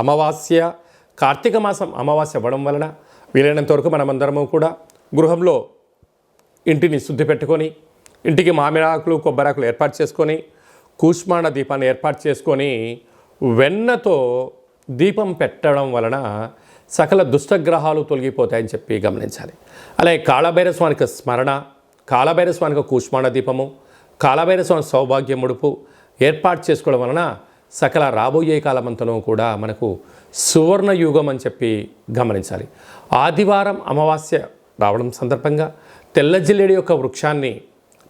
అమావాస్య కార్తీక మాసం అమావాస్య అవ్వడం వలన వీలైనంత వరకు మనమందరము కూడా గృహంలో ఇంటిని శుద్ధి పెట్టుకొని ఇంటికి మామిడాకులు కొబ్బరాకులు ఏర్పాటు చేసుకొని కూష్మాణ దీపాన్ని ఏర్పాటు చేసుకొని వెన్నతో దీపం పెట్టడం వలన సకల దుష్టగ్రహాలు తొలగిపోతాయని చెప్పి గమనించాలి. అలాగే కాళభైరస్వానికి స్మరణ కాళభైరస్వానికి కూష్మాణ దీపము కాళభైరస్వామి సౌభాగ్య ముడుపు ఏర్పాటు చేసుకోవడం వలన సకల రాబోయే కాలమంతనూ కూడా మనకు సువర్ణ యుగం అని చెప్పి గమనించాలి. ఆదివారం అమావాస్య రావడం సందర్భంగా తెల్లజిల్లెడి యొక్క వృక్షాన్ని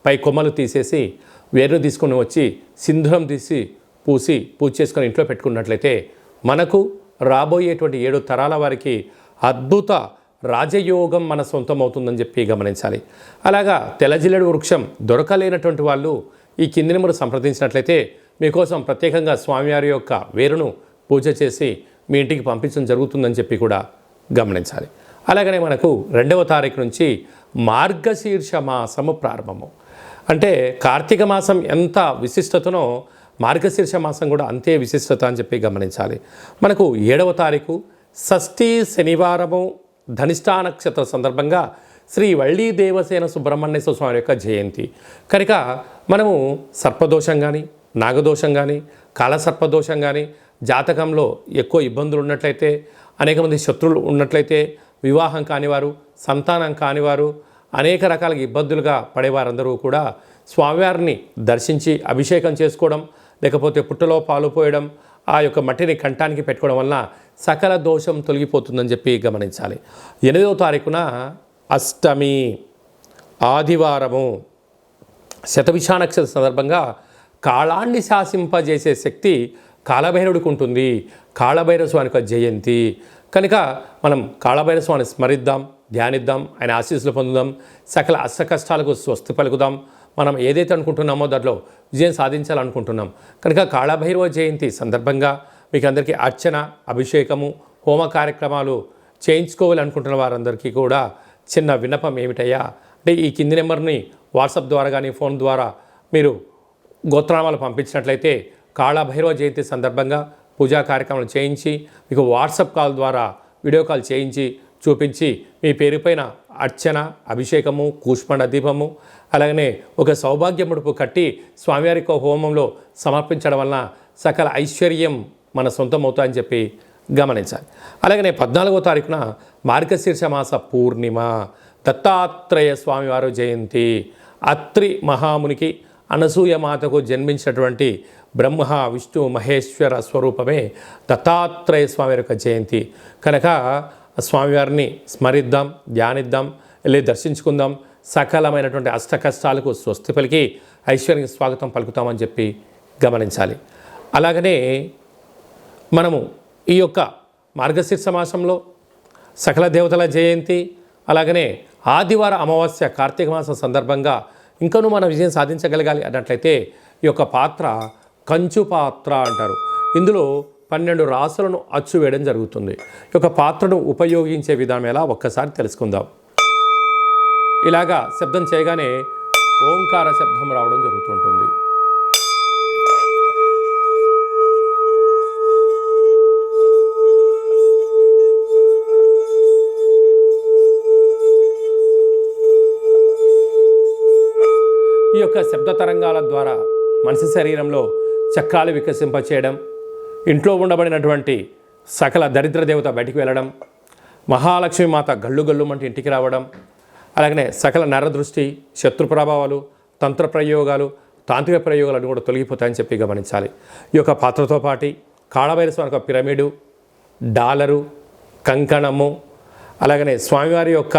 పై కొమ్మలు తీసేసి వేరు తీసుకొని వచ్చి సింధూరం తీసి పూసి పూజ చేసుకొని ఇంట్లో పెట్టుకున్నట్లయితే మనకు రాబోయేటువంటి ఏడు తరాల వారికి అద్భుత రాజయోగం మన సొంతం అవుతుందని చెప్పి గమనించాలి. అలాగా తెల్లజిల్లెడు వృక్షం దొరకలేనటువంటి వాళ్ళు ఈ కింది నెంబర్ సంప్రదించినట్లయితే మీకోసం ప్రత్యేకంగా స్వామివారి యొక్క వేరును పూజ చేసి మీ ఇంటికి పంపించడం జరుగుతుందని చెప్పి కూడా గమనించాలి. అలాగనే మనకు రెండవ తారీఖు నుంచి మార్గశీర్ష మాసము ప్రారంభము. అంటే కార్తీక మాసం ఎంత విశిష్టతనో మార్గశీర్ష మాసం కూడా అంతే విశిష్టత అని చెప్పి గమనించాలి. మనకు ఏడవ తారీఖు షష్ఠి శనివారము ధనిష్టా నక్షత్ర సందర్భంగా శ్రీ వళ్ళీ దేవసేన సుబ్రహ్మణ్యేశ్వర స్వామి యొక్క జయంతి. కనుక మనము సర్పదోషం కానీ నాగదోషం కానీ కాలసర్పదోషం కానీ జాతకంలో ఎక్కువ ఇబ్బందులు ఉన్నట్లయితే అనేక మంది శత్రువులు ఉన్నట్లయితే వివాహం కానివారు సంతానం కానివారు అనేక రకాల ఇబ్బందులుగా పడేవారందరూ కూడా స్వామివారిని దర్శించి అభిషేకం చేసుకోవడం లేకపోతే పుట్టలో పాలు పోయడం ఆ యొక్క మట్టిని కంఠానికి పెట్టుకోవడం వలన సకల దోషం తొలగిపోతుందని చెప్పి గమనించాలి. ఎనిమిదవ తారీఖున అష్టమి ఆదివారము శతవిషా నక్షత్ర సందర్భంగా కాళాన్ని శాసింపజేసే శక్తి కాళభైరవుడికి ఉంటుంది. కాళభైరవ స్వామి యొక్క జయంతి. కనుక మనం కాళభైరవ స్వామిని స్మరిద్దాం ధ్యానిద్దాం ఆయన ఆశీస్సులు పొందుదాం సకల అష్ట కష్టాలకు స్వస్తి పలుకుదాం. మనం ఏదైతే అనుకుంటున్నామో దాంట్లో విజయం సాధించాలనుకుంటున్నాం. కనుక కాళభైరవ జయంతి సందర్భంగా మీకు అందరికీ అర్చన అభిషేకము హోమ కార్యక్రమాలు చేయించుకోవాలనుకుంటున్న వారందరికీ కూడా చిన్న విన్నపం ఏమిటయ్యా? అంటే ఈ కింది నెంబర్ని వాట్సాప్ ద్వారా కానీ ఫోన్ ద్వారా మీరు గోత్రనామాలు పంపించినట్లయితే కాళభైరవ జయంతి సందర్భంగా పూజా కార్యక్రమాలు చేయించి మీకు వాట్సాప్ కాల్ ద్వారా వీడియో కాల్ చేయించి చూపించి మీ పేరుపైన అర్చన అభిషేకము కూష్మండ దీపము అలాగనే ఒక సౌభాగ్య ముడుపు కట్టి స్వామివారికి హోమంలో సమర్పించడం వలన సకల ఐశ్వర్యం మన సొంతం అవుతాయని చెప్పి గమనించాలి. అలాగనే పద్నాలుగో తారీఖున మార్గశీర్ష మాస పూర్ణిమ దత్తాత్రేయ స్వామివారు జయంతి అత్రి మహామునికి అనసూయ మాతకు జన్మించినటువంటి బ్రహ్మ విష్ణు మహేశ్వర స్వరూపమే దత్తాత్రేయ స్వామి యొక్క జయంతి. కనుక స్వామివారిని స్మరిద్దాం ధ్యానిద్దాం వెళ్ళి దర్శించుకుందాం. సకలమైనటువంటి అష్ట కష్టాలకు స్వస్తి పలికి ఐశ్వర్యానికి స్వాగతం పలుకుతామని చెప్పి గమనించాలి. అలాగనే మనము ఈ యొక్క మార్గశీర్ష మాసంలో సకల దేవతల జయంతి అలాగనే ఆదివార అమావాస్య కార్తీక మాసం సందర్భంగా ఇంకనూ మనం విజయం సాధించగలగాలి అన్నట్లయితే ఈ యొక్క పాత్ర కంచు పాత్ర అంటారు. ఇందులో పన్నెండు రాసులను అచ్చు వేయడం జరుగుతుంది. ఈ యొక్క పాత్రను ఉపయోగించే విధానం ఎలా? ఒక్కసారి తెలుసుకుందాం. ఇలాగా శబ్దం చేయగానే ఓంకార శబ్దం రావడం జరుగుతుంటుంది. ఈ యొక్క శబ్ద తరంగాల ద్వారా మనిషి శరీరంలో చక్రాలు వికసింపచేయడం ఇంట్లో ఉండబడినటువంటి సకల దరిద్ర దేవత బయటికి వెళ్ళడం మహాలక్ష్మి మాత గల్లు గల్లుమంటే ఇంటికి రావడం అలాగనే సకల నరదృష్టి శత్రు ప్రభావాలు తంత్ర ప్రయోగాలు తాంత్రిక ప్రయోగాలు అన్నీ కూడా తొలగిపోతాయని చెప్పి గమనించాలి. ఈ యొక్క పాత్రతో పాటి కాళభైరస్వామి యొక్క పిరమిడు డాలరు కంకణము అలాగనే స్వామివారి యొక్క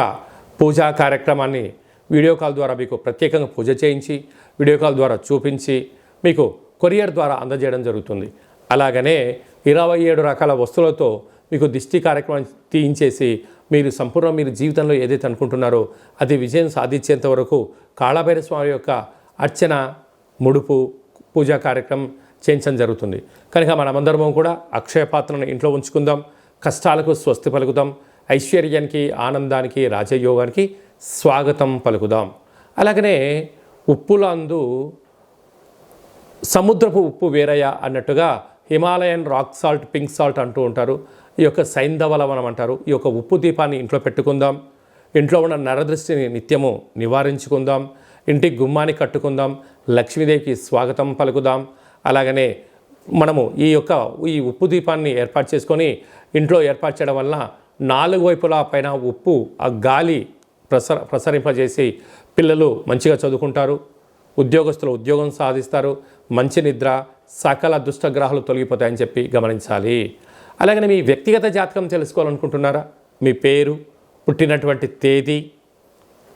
పూజా కార్యక్రమాన్ని వీడియో కాల్ ద్వారా మీకు ప్రత్యేకంగా పూజ చేయించి వీడియో కాల్ ద్వారా చూపించి మీకు కొరియర్ ద్వారా అందజేయడం జరుగుతుంది. అలాగనే ఇరవై ఏడు రకాల వస్తువులతో మీకు దిష్టి కార్యక్రమం తీయించేసి మీరు సంపూర్ణ మీరు జీవితంలో ఏదైతే అనుకుంటున్నారో అది విజయం సాధించేంత వరకు కాళభైర స్వామి యొక్క అర్చన ముడుపు పూజా కార్యక్రమం చేయించడం జరుగుతుంది. కనుక మనమందరము కూడా అక్షయ పాత్రను ఇంట్లో ఉంచుకుందాం కష్టాలకు స్వస్తి పలుకుదాం ఐశ్వర్యానికి ఆనందానికి రాజయోగానికి స్వాగతం పలుకుదాం. అలాగనే ఉప్పులందు సముద్రపు ఉప్పు వేరయ్య అన్నట్టుగా Himalayan rock salt pink salt అంటూ ఉంటారు. ఈ యొక్క సైంధవలవనం అంటారు. ఈ యొక్క ఉప్పు దీపాన్ని ఇంట్లో పెట్టుకుందాం. ఇంట్లో ఉన్న నరదృష్టిని నిత్యము నివారించుకుందాం. ఇంటి గుమ్మాన్ని కట్టుకుందాం. లక్ష్మీదేవికి స్వాగతం పలుకుదాం. అలాగనే మనము ఈ యొక్క ఈ ఉప్పు దీపాన్ని ఏర్పాటు చేసుకొని ఇంట్లో ఏర్పాటు చేయడం వలన నాలుగు వైపులా పైన ఉప్పు ఆ గాలి ప్రసర ప్రసరింపజేసి పిల్లలు మంచిగా చదువుకుంటారు ఉద్యోగస్తులు ఉద్యోగం సాధిస్తారు మంచి నిద్ర సకల దుష్టగ్రహాలు తొలగిపోతాయని చెప్పి గమనించాలి. అలాగనే మీ వ్యక్తిగత జాతకం తెలుసుకోవాలనుకుంటున్నారా? మీ పేరు పుట్టినటువంటి తేదీ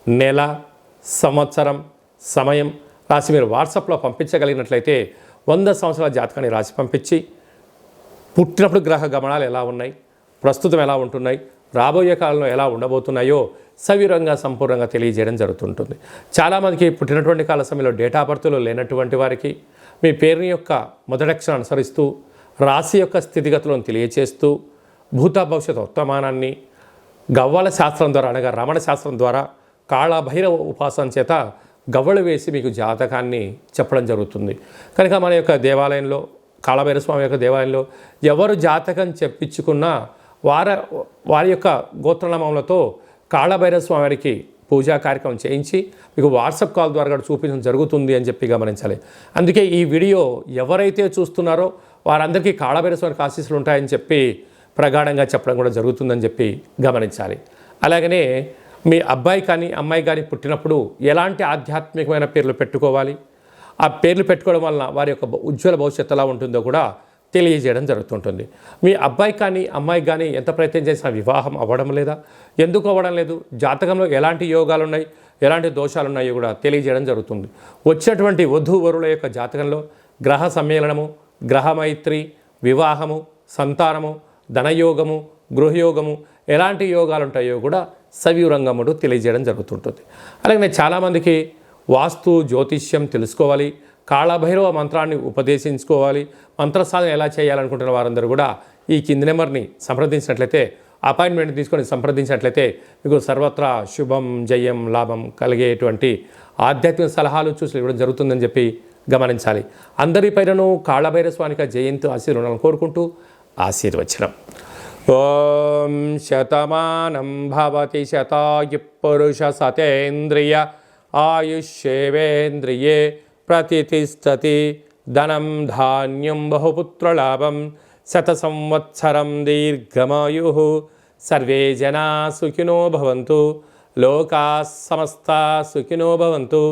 నెల సంవత్సరం సమయం రాసి మీరు వాట్సాప్లో పంపించగలిగినట్లయితే వంద సంవత్సరాల జాతకాన్ని రాసి పంపించి పుట్టినప్పుడు గ్రహ గమనాలు ఎలా ఉన్నాయి ప్రస్తుతం ఎలా ఉంటున్నాయి రాబోయే కాలంలో ఎలా ఉండబోతున్నాయో సవివరంగా సంపూర్ణంగా తెలియజేయడం జరుగుతుంటుంది. చాలామందికి పుట్టినటువంటి కాల సమయంలో డేటా బర్త్లు లేనటువంటి వారికి మీ పేరుని యొక్క మొదటక్షరం అనుసరిస్తూ రాశి యొక్క స్థితిగతులను తెలియచేస్తూ భూత భవిష్యత్ వర్తమానాన్ని గవ్వల శాస్త్రం ద్వారా అనగా రమణ శాస్త్రం ద్వారా కాళభైరవ ఉపాసన చేత గవ్వలు వేసి మీకు జాతకాన్ని చెప్పడం జరుగుతుంది. కనుక మన యొక్క దేవాలయంలో కాళభైరవ స్వామి యొక్క దేవాలయంలో ఎవరు జాతకం చెప్పించుకున్నా వార వారి యొక్క గోత్రనామములతో కాళభైరవ స్వామి పూజా కార్యక్రమం చేయించి మీకు వాట్సాప్ కాల్ ద్వారా కూడా చూపించడం జరుగుతుంది అని చెప్పి గమనించాలి. అందుకే ఈ వీడియో ఎవరైతే చూస్తున్నారో వారందరికీ కాళభైరవ స్వామికి ఆశీస్సులు ఉంటాయని చెప్పి ప్రగాఢంగా చెప్పడం కూడా జరుగుతుందని చెప్పి గమనించాలి. అలాగనే మీ అబ్బాయి కానీ అమ్మాయి కానీ పుట్టినప్పుడు ఎలాంటి ఆధ్యాత్మికమైన పేర్లు పెట్టుకోవాలి? ఆ పేర్లు పెట్టుకోవడం వలన వారి యొక్క ఉజ్వల భవిష్యత్తు ఎలా ఉంటుందో కూడా తెలియజేయడం జరుగుతుంటుంది. మీ అబ్బాయి కానీ అమ్మాయి కానీ ఎంత ప్రయత్నం చేసినా వివాహం అవ్వడం లేదా? ఎందుకు అవ్వడం లేదు? జాతకంలో ఎలాంటి యోగాలు ఉన్నాయి ఎలాంటి దోషాలు ఉన్నాయో కూడా తెలియజేయడం జరుగుతుంది. వచ్చినటువంటి వధూవరుల యొక్క జాతకంలో గ్రహ సమ్మేళనము గ్రహమైత్రి వివాహము సంతానము ధనయోగము గృహయోగము ఎలాంటి యోగాలు ఉంటాయో కూడా సవివరంగముడు తెలియజేయడం జరుగుతుంటుంది. అలాగే చాలామందికి వాస్తు జ్యోతిష్యం తెలుసుకోవాలి. కాళభైరవ మంత్రాన్ని ఉపదేశించుకోవాలి మంత్రసాధన ఎలా చేయాలనుకుంటున్న వారందరూ కూడా ఈ కింది నెంబర్ని సంప్రదించినట్లయితే అపాయింట్మెంట్ తీసుకొని సంప్రదించినట్లయితే మీకు సర్వత్రా శుభం జయం లాభం కలిగేటువంటి ఆధ్యాత్మిక సలహాలు చూసి ఇవ్వడం జరుగుతుందని చెప్పి గమనించాలి. అందరిపైనను కాళభైరవ స్వామిక జయంతి ఆశీర్వాదాలను కోరుకుంటూ ఆశీర్వచనం. ఓం శతమానం భవతి శతాయు పురుష సతేంద్రియ ఆయుష్యేవేంద్రియే ప్రతిష్టతి ధనం ధాన్యం బహుపుత్రలాభం శత సంవత్సరం దీర్ఘమాయు. సర్వే జనా సుఖినో భవంతు లోకా సమస్త సుఖినో భవంతు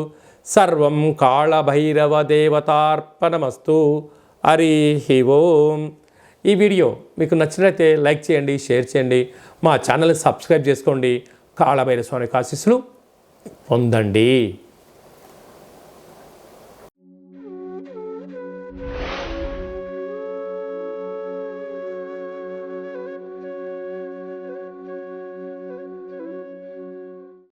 సర్వం కాళభైరవ దేవతార్పణమస్తు హరి ఓం. ఈ వీడియో మీకు నచ్చినట్లయితే లైక్ చేయండి షేర్ చేయండి మా ఛానల్ సబ్స్క్రైబ్ చేసుకోండి. కాళభైరవ స్వామి ఆశీస్సులు పొందండి.